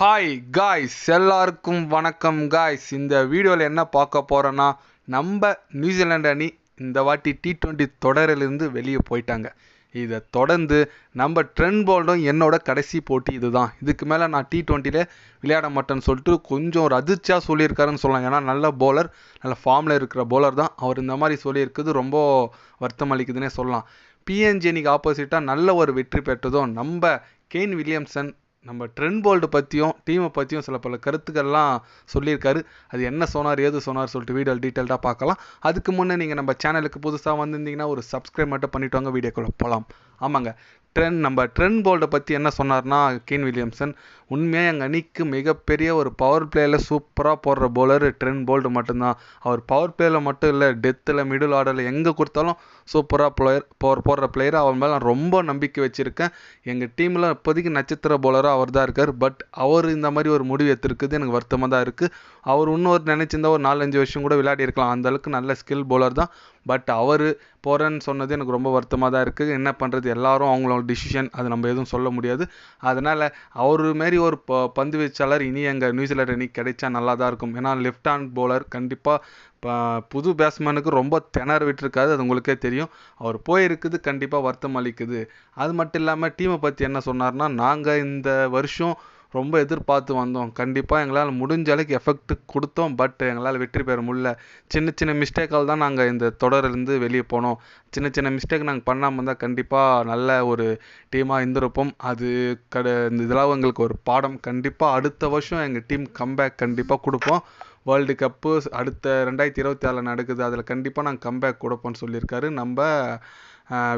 Hi guys எல்லாருக்கும் வணக்கம் guys இந்த வீடியோவில் என்ன பார்க்க போகிறோன்னா நம்ம நியூசிலாந்து அணி இந்த வாட்டி டி ட்வெண்ட்டி தொடரிலிருந்து வெளியே போயிட்டாங்க. இதை தொடர்ந்து நம்ம ட்ரெண்ட் போல்டும் என்னோட கடைசி போட்டி இதுதான். இதுக்கு மேலே நான் டி ட்வெண்ட்டியில் விளையாட மாட்டேன்னு சொல்லிட்டு கொஞ்சம் ரதிச்சா சொல்லியிருக்காருன்னு சொல்லலாம். ஏன்னா நல்ல bowler நல்ல ஃபார்மில் இருக்கிற பவுலர் தான். அவர் இந்த மாதிரி சொல்லியிருக்குது ரொம்ப வருத்தம் அளிக்குதுன்னே சொல்லலாம். பிஎன்ஜி அணிக்கு ஆப்போசிட்டாக நல்ல ஒரு வெற்றி பெற்றதும் நம்ம கெயின் வில்லியம்சன் நம்ம ட்ரெண்ட் போல்டு பற்றியும் டீமை பற்றியும் சில பல கருத்துக்கள்லாம் சொல்லியிருக்காரு. அது என்ன சொன்னார் ஏது சொன்னார் சொல்லிட்டு வீடியோ டீட்டெயில்டாக பார்க்கலாம். அதுக்கு முன்னே நீங்கள் நம்ம சேனலுக்கு புதுசாக வந்திருந்தீங்கன்னா ஒரு சப்ஸ்கிரைப் மட்டும் பண்ணிட்டு வாங்க வீடியோக்குள்ளே போகலாம் ஆமாங்க. ட்ரெண்ட் நம்ம ட்ரெண்ட் போல்டை பற்றி என்ன சொன்னார்னா கீன் வில்லியம்சன் உண்மையாக எங்கள் அணிக்கு மிகப்பெரிய ஒரு பவர் பிளேயில் சூப்பராக போடுற bowler ட்ரெண்ட் போல்டு மட்டும்தான். அவர் பவர் பிளேயில் மட்டும் இல்லை டெத்தில் மிடில் ஆர்டரில் எங்கே கொடுத்தாலும் சூப்பராக பிளேயர் போர் போடுற பிளேயர் அவர் மேலே நான் ரொம்ப நம்பிக்கை வச்சுருக்கேன். எங்கள் டீமில் இப்போதைக்கு நட்சத்திர பவுலராக அவர் தான் இருக்கார். பட் அவர் இந்த மாதிரி ஒரு முடிவு எடுத்திருக்குது எனக்கு வருத்தமாக தான் இருக்குது அவர் இன்னொரு நினச்சிருந்தா ஒரு நாலஞ்சு வருஷம் கூட விளையாடி இருக்கலாம். அந்தளவுக்கு நல்ல ஸ்கில் bowler தான். பட் அவர் போகிறேன்னு சொன்னது எனக்கு ரொம்ப வருத்தமாக தான் இருக்குது என்ன பண்ணுறது எல்லாரும் அவங்களோட டிசிஷன் அது நம்ம எதுவும் சொல்ல முடியாது. அதனால் அவர் மாரி ஒரு ப பந்து வீச்சாளர் இனி எங்கள் நியூசிலாந்து அணி கிடைச்சா நல்லா தான் இருக்கும். ஏன்னா லெஃப்ட் ஹேண்ட் பவுலர் கண்டிப்பாக புது பேட்ஸ்மேனுக்கு ரொம்ப திணற விட்டுருக்காது அது உங்களுக்கே தெரியும். அவர் போயிருக்குது கண்டிப்பாக வருத்தம் அளிக்குது. அது மட்டும் இல்லாமல் டீமை பற்றி என்ன சொன்னார்னா நாங்கள் இந்த வருஷம் ரொம்ப எதிர்பார்த்து வந்தோம். கண்டிப்பாக எங்களால் முடிஞ்ச அளவுக்கு எஃபெக்ட் கொடுத்தோம். பட் எங்களால் வெற்றி பெற முடியல. சின்ன சின்ன மிஸ்டேக்கால் தான் நாங்கள் இந்த தொடரிலிருந்து வெளியே போனோம். சின்ன சின்ன மிஸ்டேக் நாங்கள் பண்ணாமல் இருந்தால் கண்டிப்பாக நல்ல ஒரு டீமாக இருந்திருப்போம். அது கட இந்த இதெல்லாம் எங்களுக்கு ஒரு பாடம். கண்டிப்பாக அடுத்த வருஷம் எங்கள் டீம் கம்பேக் கண்டிப்பாக கொடுப்போம். வேர்ல்டு கப்பு அடுத்த ரெண்டாயிரத்தி இருபத்தி ஆறில் நடக்குது. அதில் கண்டிப்பாக நாங்கள் கம்பேக் கொடுப்போம்னு சொல்லியிருக்காரு. நம்ம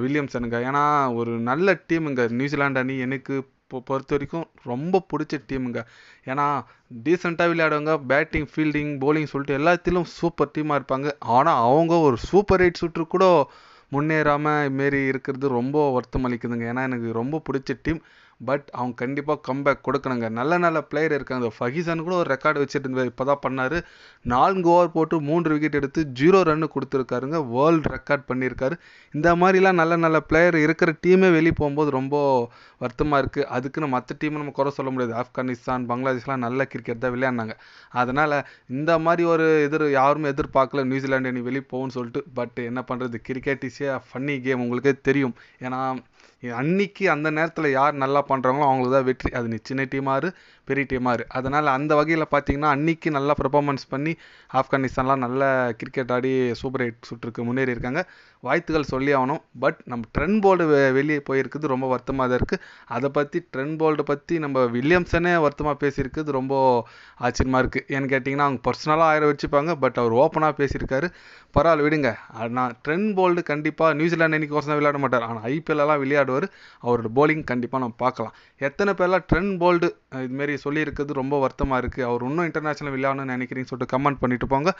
வில்லியம்சனுங்க. ஏன்னா ஒரு நல்ல டீம் இங்கே நியூசிலாந்து அணி எனக்கு பொறுத்த வரைக்கும் ரொம்ப பிடிச்ச டீமுங்க ஏன்னா டீசெண்டாக விளையாடுவாங்க பேட்டிங் ஃபீல்டிங் போலிங் சொல்லிட்டு எல்லாத்திலும் சூப்பர் டீமாக இருப்பாங்க. ஆனால் அவங்க ஒரு சூப்பர் எயிட் சுற்று கூட முன்னேறாமல் இதுமாரி இருக்கிறது ரொம்ப வருத்தம் அளிக்குதுங்க. ஏன்னா எனக்கு ரொம்ப பிடிச்ச டீம் பட் அவங்க கண்டிப்பாக கம்பேக் கொடுக்கணுங்க. நல்ல நல்ல பிளேயர் இருக்காங்க. ஃபகிசன் கூட ஒரு ரெக்கார்டு வச்சுட்டு இருந்தார். இப்போ தான் பண்ணார். நான்கு ஓவர் போட்டு மூன்று விக்கெட் எடுத்து ஜீரோ ரன்னு கொடுத்துருக்காருங்க. வேர்ல்டு ரெக்கார்ட் பண்ணியிருக்காரு. இந்த மாதிரிலாம் நல்ல நல்ல பிளேயர் இருக்கிற டீமே வெளியே போகும்போது ரொம்ப வருத்தமாக இருக்குது அதுக்குன்னு மற்ற டீமை நம்ம குறை சொல்ல முடியாது. ஆப்கானிஸ்தான் பங்களாதேஷ்லாம் நல்ல கிரிக்கெட் தான் விளையாடினாங்க. அதனால் இந்த மாதிரி ஒரு எதிர் யாருமே எதிர்பார்க்கல. நியூசிலாண்டு அணி வெளியே போகும்னு சொல்லிட்டு. பட் என்ன பண்ணுறது cricket is a funny game உங்களுக்கே தெரியும். ஏன்னா அன்னைக்கு அந்த நேரத்தில் யார் நல்லா பண்ணுறாங்களோ அவங்களுக்கு தான் வெற்றி. அது நீ சின்ன டீமாரு பெரிய டீமாரு அதனால் அந்த வகையில் பார்த்தீங்கன்னா அன்னைக்கு நல்லா பெர்ஃபார்மன்ஸ் பண்ணி ஆப்கானிஸ்தான்லாம் நல்ல கிரிக்கெட் ஆடி சூப்பர் எயிட் சுற்றுக்கு முன்னேறி இருக்காங்க. வாழ்த்துக்கள் சொல்லி ஆகணும். பட் நம்ம ட்ரெண்ட் போல்டு வெளியே போயிருக்குது. ரொம்ப வருத்தமாக தான் இருக்குது அதை பற்றி ட்ரெண்ட் போல்டை பற்றி நம்ம வில்லியம்சனே வருத்தமாக பேசியிருக்குது. ரொம்ப ஆச்சரியமாக இருக்குது ஏன்னு கேட்டிங்கன்னா அவங்க பர்சனலாக ஆயிரம் வச்சுப்பாங்க. பட் அவர் ஓப்பனாக பேசியிருக்காரு. பரவாயில்ல விடுங்க. ஆனால் ட்ரெண்ட் போல்டு கண்டிப்பாக நியூசிலாந்து அன்னைக்கு வருஷம் விளையாட மாட்டார். ஆனால் ஐபிஎல்லாம் விளையாடுவார். அவரோட போலிங் கண்டிப்பாக நம்ம பார்க்கலாம். எத்தனை பேர்லாம் ட்ரெண்ட் போல்டு இதுமாரி சொல்லியிருக்கிறது ரொம்ப வருத்தமாக இருக்குது அவர் இன்னும் இன்டர்நேஷனல் விளையாடணும்னு நினைக்கிறீங்கன்னு சொல்லிட்டு கமெண்ட் பண்ணிட்டு போங்க.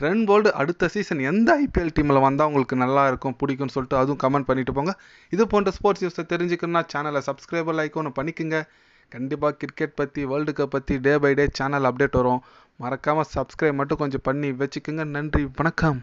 ட்ரெண்ட் போல்டு அடுத்த சீசன் எந்த ஐபிஎல் டீமில் வந்தால் உங்களுக்கு நல்லா இருக்கும் பிடிக்கும்னு சொல்லிட்டு அதுவும் கமெண்ட் பண்ணிட்டு போங்க. இது போன்ற ஸ்போர்ட்ஸ் நியூஸை தெரிஞ்சுக்கணும்னா சேனலை சப்ஸ்கிரைபர் லைக் ஒன்று பண்ணிக்கோங்க. கண்டிப்பாக கிரிக்கெட் பற்றி வேர்ல்டு கப் பற்றி day by day channel update வரும். மறக்காமல் சப்ஸ்கிரைப் மட்டும் கொஞ்சம் பண்ணி வச்சுக்கோங்க. நன்றி வணக்கம்.